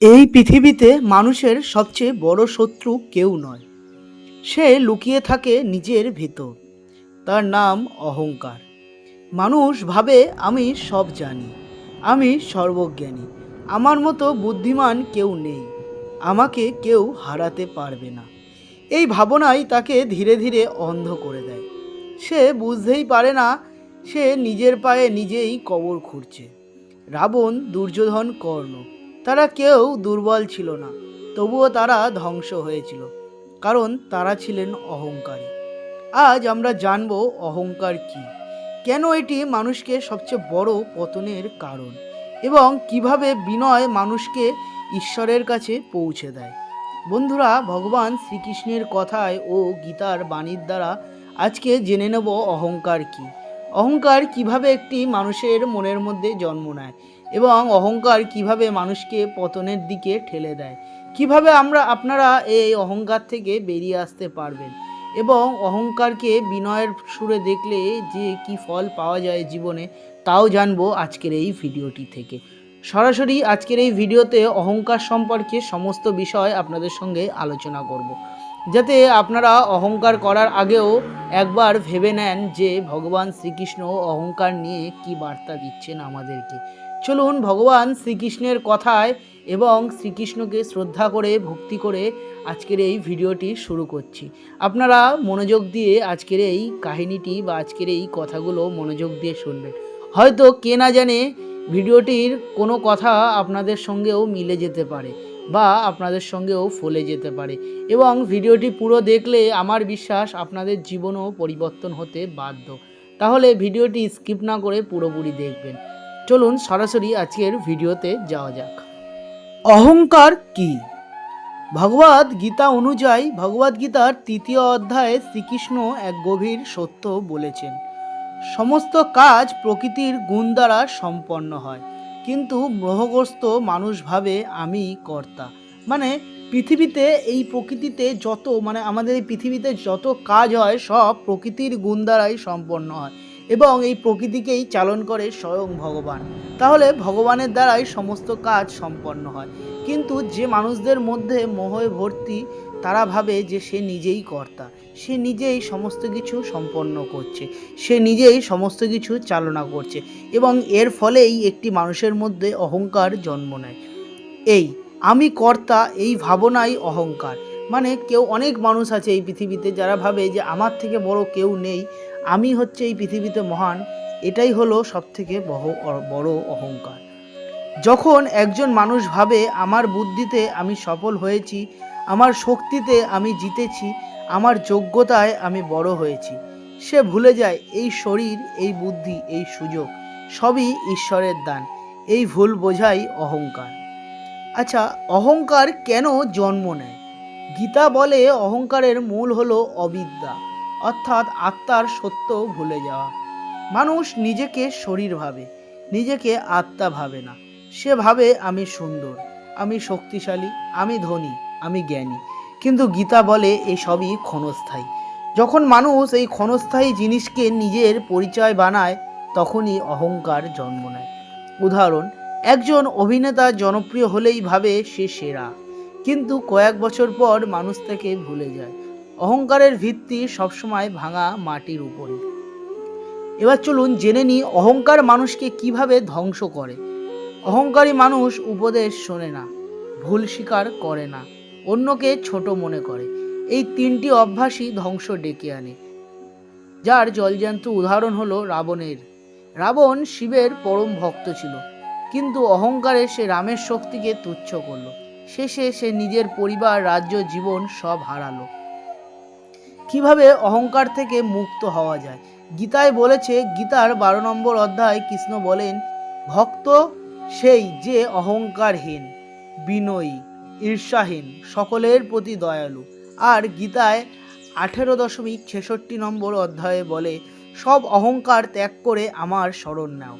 এই পৃথিবীতে মানুষের সবচেয়ে বড় শত্রু কেউ নয়। সে লুকিয়ে থাকে নিজের ভেতর। তার নাম অহংকার। মানুষ ভাবে, আমি সব জানি। আমি সর্বজ্ঞানী। আমার মতো বুদ্ধিমান কেউ নেই। আমাকে কেউ হারাতে পারবে না। এই ভাবনাই তাকে ধীরে ধীরে অন্ধ করে দেয়। সে বুঝতেই পারে না, সে নিজের পায়ে নিজেই কবর খুঁড়ছে। রাবণ দুর্যোধন কর্ণ। তারা কেউ দুর্বল ছিল না, তবুও তারা ধ্বংস হয়েছিল, কারণ তারা ছিলেন অহংকারী। আজ আমরা জানব অহংকার কি, কেন এটি মানুষকে সবচেয়ে বড় পতনের কারণ এবং কীভাবে বিনয় মানুষকে ঈশ্বরের কাছে পৌঁছে দেয়। বন্ধুরা, ভগবান শ্রীকৃষ্ণের কথায় ও গীতার বাণীর দ্বারা আজকে জেনে নেব অহংকার কি। অহংকার কীভাবে একটি মানুষের মনের মধ্যে জন্ম নেয় এবং অহংকার কীভাবে মানুষকে পতনের দিকে ঠেলে দেয়? কীভাবে আমরা, আপনারা এই অহংকার থেকে বেরিয়ে আসতে পারবেন? এবং অহংকারকে বিনয়ের সুরে দেখলে যে কি ফল পাওয়া যায় জীবনে, তাও জানব আজকের এই ভিডিওটি থেকে। সরাসরি আজকের এই ভিডিওতে অহংকার সম্পর্কে সমস্ত বিষয় আপনাদের সঙ্গে আলোচনা করব। যাতে আপনারা অহংকার করার আগেও একবার ভেবে নেন যে ভগবান শ্রীকৃষ্ণ অহংকার নিয়ে কি বার্তা দিচ্ছেন আমাদেরকে। চলুন ভগবান শ্রীকৃষ্ণের কথায় এবং শ্রীকৃষ্ণকে শ্রদ্ধা করে, ভক্তি করে আজকের এই ভিডিওটি শুরু করছি। আপনারা মনোযোগ দিয়ে আজকের এই কাহিনীটি বা আজকের এই কথাগুলো মনোযোগ দিয়ে শুনবেন। হয়তো কে না জানে ভিডিওটির কোনো কথা আপনাদের সঙ্গেও মিলে যেতে পারে বা আপনাদের সঙ্গেও ফলে যেতে পারে এবং ভিডিওটি পুরো দেখলে আমার বিশ্বাস আপনাদের জীবনও পরিবর্তন হতে বাধ্য। তাহলে ভিডিওটি স্কিপ না করে পুরোপুরি দেখবেন। চলুন সরাসরি আজকের ভিডিওতে যাওয়া যাক। অহংকার কি? ভগবদ গীতা অনুযায়ী ভগবদ গীতার তৃতীয় অধ্যায়ে শ্রীকৃষ্ণ এক গভীর সত্য বলেছেন, সমস্ত কাজ প্রকৃতির গুণ দ্বারা সম্পন্ন হয়, কিন্তু মোহগ্রস্ত মানুষ ভাবে আমি কর্তা। মানে পৃথিবীতে এই প্রকৃতিতে যত মানে আমাদের এই পৃথিবীতে যত কাজ হয়, সব প্রকৃতির গুণ দ্বারাই সম্পন্ন হয়। এবং এই প্রকৃতিকেই চালন করে স্বয়ং ভগবান। তাহলে ভগবানের দ্বারাই সমস্ত কাজ সম্পন্ন হয়। কিন্তু যে মানুষদের মধ্যে মোহে ভর্তি, তারা ভাবে যে সে নিজেই কর্তা। সে নিজেই সমস্ত কিছু সম্পন্ন করছে। সে নিজেই সমস্ত কিছু চালনা করছে এবং এর ফলেই একটি মানুষের মধ্যে অহংকার জন্ম নেয়। এই, আমি কর্তা, এই ভাবনাই অহংকার। মানে কেউ অনেক মানুষ আছে এই পৃথিবীতে যারা ভাবে যে আমার থেকে বড় কেউ নেই আমি হচ্ছে এই পৃথিবীতে মহান, এটাই হলো সবথেকে বড় অহংকার। যখন একজন মানুষ ভাবে, আমার বুদ্ধিতে আমি সফল হয়েছি, আমার শক্তিতে আমি জিতেছি, আমার যোগ্যতায় আমি বড় হয়েছি। সে ভুলে যায়, এই শরীর, এই বুদ্ধি, এই সুযোগ, সবই ঈশ্বরের দান। এই ভুল বোঝাই অহংকার। আচ্ছা অহংকার কেন জন্ম নেয়? গীতা বলে অহংকারের মূল হলো অবিদ্যা। অর্থাৎ আত্মার সত্য ভুলে যাওয়া। মানুষ নিজেকে শরীর ভাবে, নিজেকে আত্মা ভাবে না। সে ভাবে, আমি সুন্দর, আমি শক্তিশালী, আমি ধনী, আমি জ্ঞানী। কিন্তু গীতা বলে এসবই ক্ষণস্থায়ী। যখন মানুষ এই ক্ষণস্থায়ী জিনিসকে নিজের পরিচয় বানায়, তখনই অহংকার জন্ম নেয়। উদাহরণ, একজন অভিনেতা জনপ্রিয় হলেই ভাবে সে সেরা। কিন্তু কয়েক বছর পর মানুষ তাকে ভুলে যায়। অহংকারের ভিত্তি সবসময় ভাঙা মাটির উপরে। এবার চলুন জেনে নিই অহংকার মানুষকে কীভাবে ধ্বংস করে। অহংকারী মানুষ উপদেশ শোনে না, ভুল স্বীকার করে না, অন্যকে ছোট মনে করে। এই তিনটি অভ্যাসই ধ্বংস ডেকে আনে। যার জলজান্ত উদাহরণ হলো রাবণের। রাবণ শিবের পরম ভক্ত ছিল, কিন্তু অহংকারে সে রামের শক্তিকে তুচ্ছ করল। শেষে সে নিজের পরিবার, রাজ্য, জীবন সব হারালো। কীভাবে অহংকার থেকে মুক্ত হওয়া যায় গীতায় বলেছে, গীতার বারো নম্বর অধ্যায় কৃষ্ণ বলেন, ভক্ত সেই যে অহংকারহীন, বিনয়ী, ঈর্ষাহীন, সকলের প্রতি দয়ালু আর গীতায় আঠেরো দশমিক ছেষট্টি নম্বর অধ্যায়ে বলে, সব অহংকার ত্যাগ করে আমার স্মরণ নাও,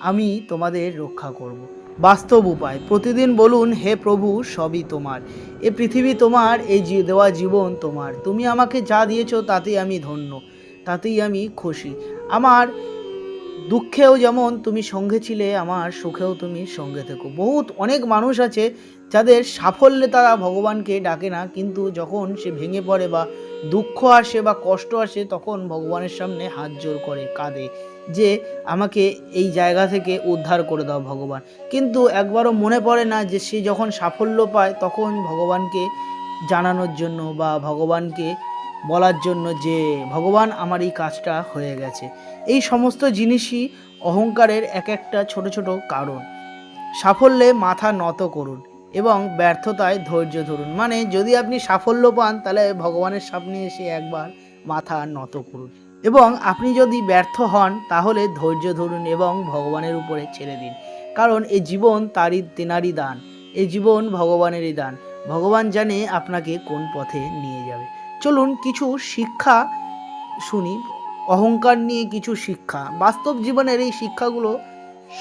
আমি তোমাদের রক্ষা করব। বাস্তব উপায়। প্রতিদিন বলুন, হে প্রভু, সবই তোমার। এ পৃথিবী তোমার এই দেওয়া জীবন তোমার। তুমি আমাকে যা দিয়েছ, তাতেই আমি ধন্য, তাতেই আমি খুশি। আমার দুঃখেও যেমন তুমি সঙ্গে ছিলে, আমার সুখেও তুমি সঙ্গে থেকো। বহুত অনেক মানুষ আছে যাদের সাফল্যে তারা ভগবানকে ডাকে না, কিন্তু যখন সে ভেঙে পড়ে বা দুঃখ আসে বা কষ্ট আসে, তখন ভগবানের সামনে হাত জোর করে, কাঁদে যে, আমাকে এই জায়গা থেকে উদ্ধার করে দাও ভগবান। কিন্তু একবারও মনে পড়ে না যে, সে যখন সাফল্য পায়, তখন ভগবানকে জানানোর জন্য বা ভগবানকে বলার জন্য যে, ভগবান, আমার এই কাজটা হয়ে গেছে। এই সমস্ত জিনিসই অহংকারের এক একটা ছোট ছোট কারণ। সাফল্যে মাথা নত করুন। এবং ব্যর্থতায় ধৈর্য ধরুন। মানে যদি আপনি সাফল্য পান, তাহলে ভগবানের সামনে এসে একবার মাথা নত করুন। এবং আপনি যদি ব্যর্থ হন, তাহলে ধৈর্য ধরুন এবং ভগবানের উপরে ছেড়ে দিন। কারণ এই জীবন তারই, তেনারই দান। এ জীবন ভগবানেরই দান। ভগবান জানে আপনাকে কোন পথে নিয়ে যাবে। চলুন কিছু শিক্ষা শুনি। অহংকার নিয়ে কিছু শিক্ষা। বাস্তব জীবনের এই শিক্ষাগুলো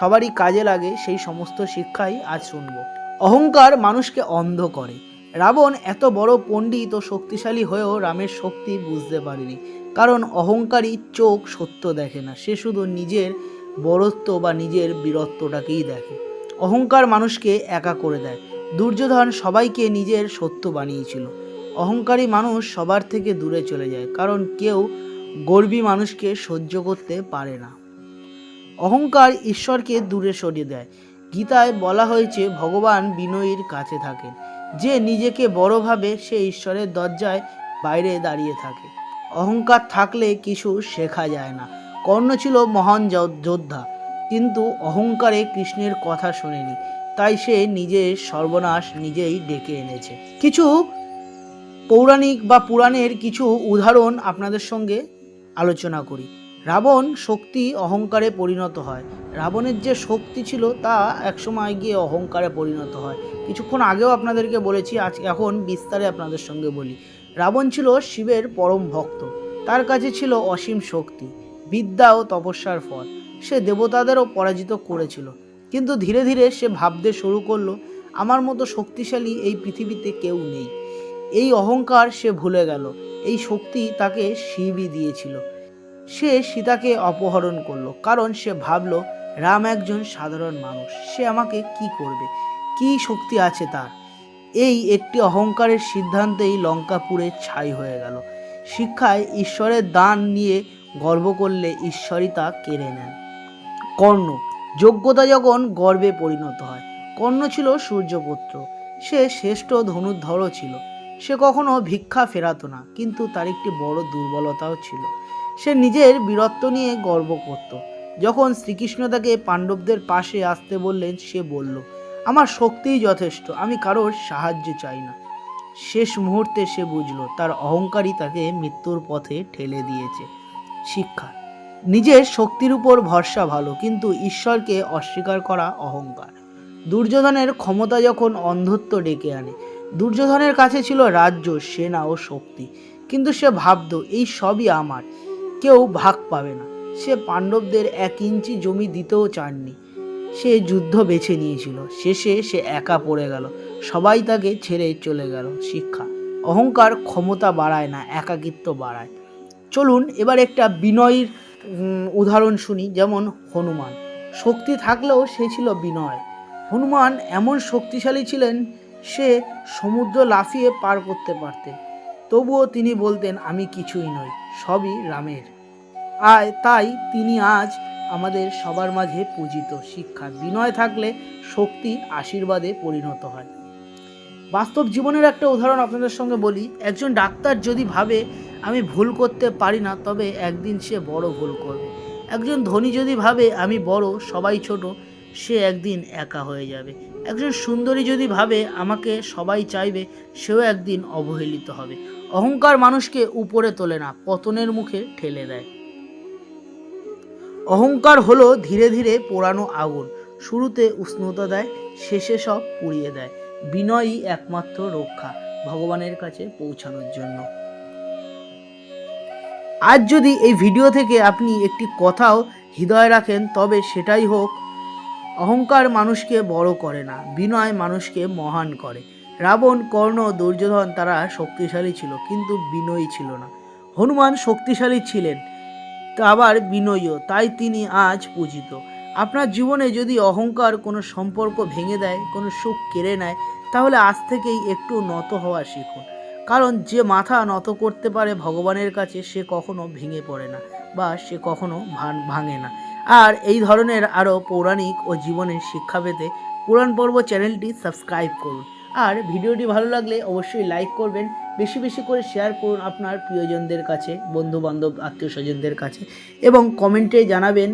সবারই কাজে লাগে, সেই সমস্ত শিক্ষাই আজ শুনব। অহংকার মানুষকে অন্ধ করে। রাবণ এত বড় পণ্ডিত ও শক্তিশালী হয়েও রামের শক্তি বুঝতে পারেনি। কারণ অহংকারী চোখ সত্য দেখে না, সে শুধু নিজের বড়ত্ব বা নিজের বীরত্বটাকেই দেখে। অহংকার মানুষকে একা করে দেয়। দুর্যোধন সবাইকে নিজের সত্য বানিয়েছিল। অহংকারী মানুষ সবার থেকে দূরে চলে যায়, কারণ কেউ গর্বী মানুষকে সহ্য করতে পারে না। অহংকার ঈশ্বরকে দূরে সরিয়ে দেয়। গীতায় বলা হয়েছে, ভগবান বিনয়ীর কাছে থাকেন। যে নিজেকে বড়ভাবে সে ঈশ্বরের দরজায় বাইরে দাঁড়িয়ে থাকে। অহংকার থাকলে কিছু শেখা যায় না। কর্ণ ছিল মহান যোদ্ধা, কিন্তু অহংকারে কৃষ্ণের কথা শোনেনি। তাই সে নিজের সর্বনাশ নিজেই ডেকে এনেছে। কিছু পৌরাণিক বা পুরাণের কিছু উদাহরণ আপনাদের সঙ্গে আলোচনা করি। রাবণ শক্তি অহংকারে পরিণত হয়। রাবণের যে শক্তি ছিল তা একসময় গিয়ে অহংকারে পরিণত হয়। কিছুক্ষণ আগেও আপনাদেরকে বলেছি, আজ এখন বিস্তারে আপনাদের সঙ্গে বলি। রাবণ ছিল শিবের পরম ভক্ত। তার কাছে ছিল অসীম শক্তি, বিদ্যা ও তপস্যার ফল। সে দেবতাদেরও পরাজিত করেছিল। কিন্তু ধীরে ধীরে সে ভাবতে শুরু করল, আমার মতো শক্তিশালী এই পৃথিবীতে কেউ নেই। এই অহংকার সে ভুলে গেল। এই শক্তি তাকে শিবই দিয়েছিল। সে সীতাকে অপহরণ করল, কারণ সে ভাবলো, রাম একজন সাধারণ মানুষ, সে আমাকে কি করবে? কি শক্তি আছে তার? এই একটি অহংকারের সিদ্ধান্তেই লঙ্কাপুরে ছাই হয়ে গেল। শিক্ষায় ঈশ্বরের দান নিয়ে গর্ব করলে ঈশ্বরই তা কেড়ে নেন। কর্ণ, যোগ্যতা যখন গর্বে পরিণত হয়, কর্ণ ছিল সূর্যপুত্র, সে শ্রেষ্ঠ ধনুর্ধরও ছিল। সে কখনো ভিক্ষা ফেরাতো না, কিন্তু তার একটি বড় দুর্বলতাও ছিল। সে নিজের বীরত্ব নিয়ে গর্ব করত। যখন শ্রীকৃষ্ণ তাকে পাণ্ডবদের পাশে আসতে বললেন, সে বলল, আমার শক্তিই যথেষ্ট, আমি কারোর সাহায্য চাই না। শেষ মুহূর্তে সে বুঝলো, তার অহংকারই তাকে মৃত্যুর পথে ঠেলে দিয়েছে। শিক্ষা, নিজের শক্তির উপর ভরসা ভালো, কিন্তু ঈশ্বরকে অস্বীকার করা অহংকার। দুর্যোধনের ক্ষমতা যখন অন্ধত্ব ডেকে আনে, দুর্যোধনের কাছে ছিল রাজ্য, সেনা ও শক্তি। কিন্তু সে ভাবতো, এই সবই আমার কেউ ভাগ পাবে না। সে পাণ্ডবদের এক ইঞ্চি জমি দিতেও চাননি। সে যুদ্ধ বেছে নিয়েছিল। শেষে সে একা পড়ে গেল। সবাই তাকে ছেড়ে চলে গেল শিক্ষা। অহংকার ক্ষমতা বাড়ায় না, একাকিত্ব বাড়ায়। চলুন এবার একটা বিনয়ীর উদাহরণ শুনি, যেমন হনুমান। শক্তি থাকলেও সে ছিল বিনয়। হনুমান এমন শক্তিশালী ছিলেন, সে সমুদ্র লাফিয়ে পার করতে পারতেন। তবুও তিনি বলতেন, আমি কিছুই নই, সবই রামের। আয়, তাই তিনি আজ আমাদের সবার মাঝে পূজিত। শিক্ষা, বিনয় থাকলে শক্তি আশীর্বাদে পরিণত হয়। বাস্তব জীবনের একটা উদাহরণ আপনাদের সঙ্গে বলি। একজন ডাক্তার যদি ভাবে, আমি ভুল করতে পারি না, তবে একদিন সে বড় ভুল করবে। একজন ধনী যদি ভাবে, আমি বড়, সবাই ছোট, সে একদিন একা হয়ে যাবে। একজন সুন্দরী যদি ভাবে, আমাকে সবাই চাইবে, সেও একদিন অবহেলিত হবে। অহংকার মানুষকে উপরে তোলে না, পতনের মুখে ঠেলে দেয়। অহংকার হলো ধীরে ধীরে পোড়ানো আগুন। শুরুতে উষ্ণতা দেয়, শেষে সব পুড়িয়ে দেয়। বিনয়ই একমাত্র রক্ষা ভগবানের কাছে পৌঁছানোর জন্য। আজ যদি এই ভিডিও থেকে আপনি একটি কথাও হৃদয়ে রাখেন, তবে সেটাই হোক, অহংকার মানুষকে বড় করে না, বিনয় মানুষকে মহান করে। রাবণ, কর্ণ, দুর্যোধন তারা শক্তিশালী ছিল, কিন্তু বিনয়ী ছিল না। হনুমান শক্তিশালী ছিলেন। আবার বিনয়ীও, তাই তিনি আজ পূজিত। আপনার জীবনে যদি অহংকার কোনো সম্পর্ক ভেঙে দেয়, কোনো সুখ কেড়ে নেয়, তাহলে আজ থেকেই একটু নত হওয়া শিখুন। কারণ যে মাথা নত করতে পারে ভগবানের কাছে, সে কখনো ভেঙে পড়ে না বা সে কখনো ভাঙে না। আর এই ধরনের আরও পৌরাণিক ও জীবনের শিক্ষা পেতে পুরাণ পর্ব চ্যানেলটি সাবস্ক্রাইব করুন। আর ভিডিওটি ভালো লাগলে অবশ্যই লাইক করবেন, বেশি বেশি করে শেয়ার করুন আপনার প্রিয়জনদের কাছে বন্ধু বান্ধব আত্মীয় স্বজনদের কাছে এবং কমেন্টে জানাবেন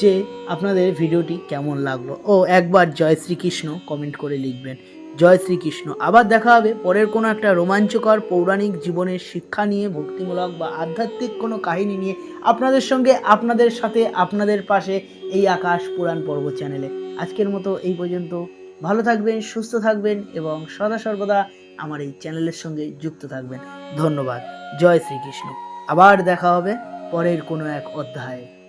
যে আপনাদের ভিডিওটি কেমন লাগল। ও একবার জয় শ্রীকৃষ্ণ কমেন্ট করে লিখবেন। জয় শ্রীকৃষ্ণ। আবার দেখা হবে পরের কোনো একটা রোমাঞ্চকর পৌরাণিক জীবনের শিক্ষা নিয়ে, ভক্তিমূলক বা আধ্যাত্মিক কোনো কাহিনী নিয়ে আপনাদের সঙ্গে, আপনাদের সাথে, আপনাদের পাশে এই আকাশ পুরাণ পর্ব চ্যানেলে আজকের মতো এই পর্যন্ত। ভালো থাকবেন, সুস্থ থাকবেন এবং সদা সর্বদা আমার এই চ্যানেলের সঙ্গে যুক্ত থাকবেন। ধন্যবাদ। জয় শ্রীকৃষ্ণ। আবার দেখা হবে পরের কোনো এক অধ্যায়ে।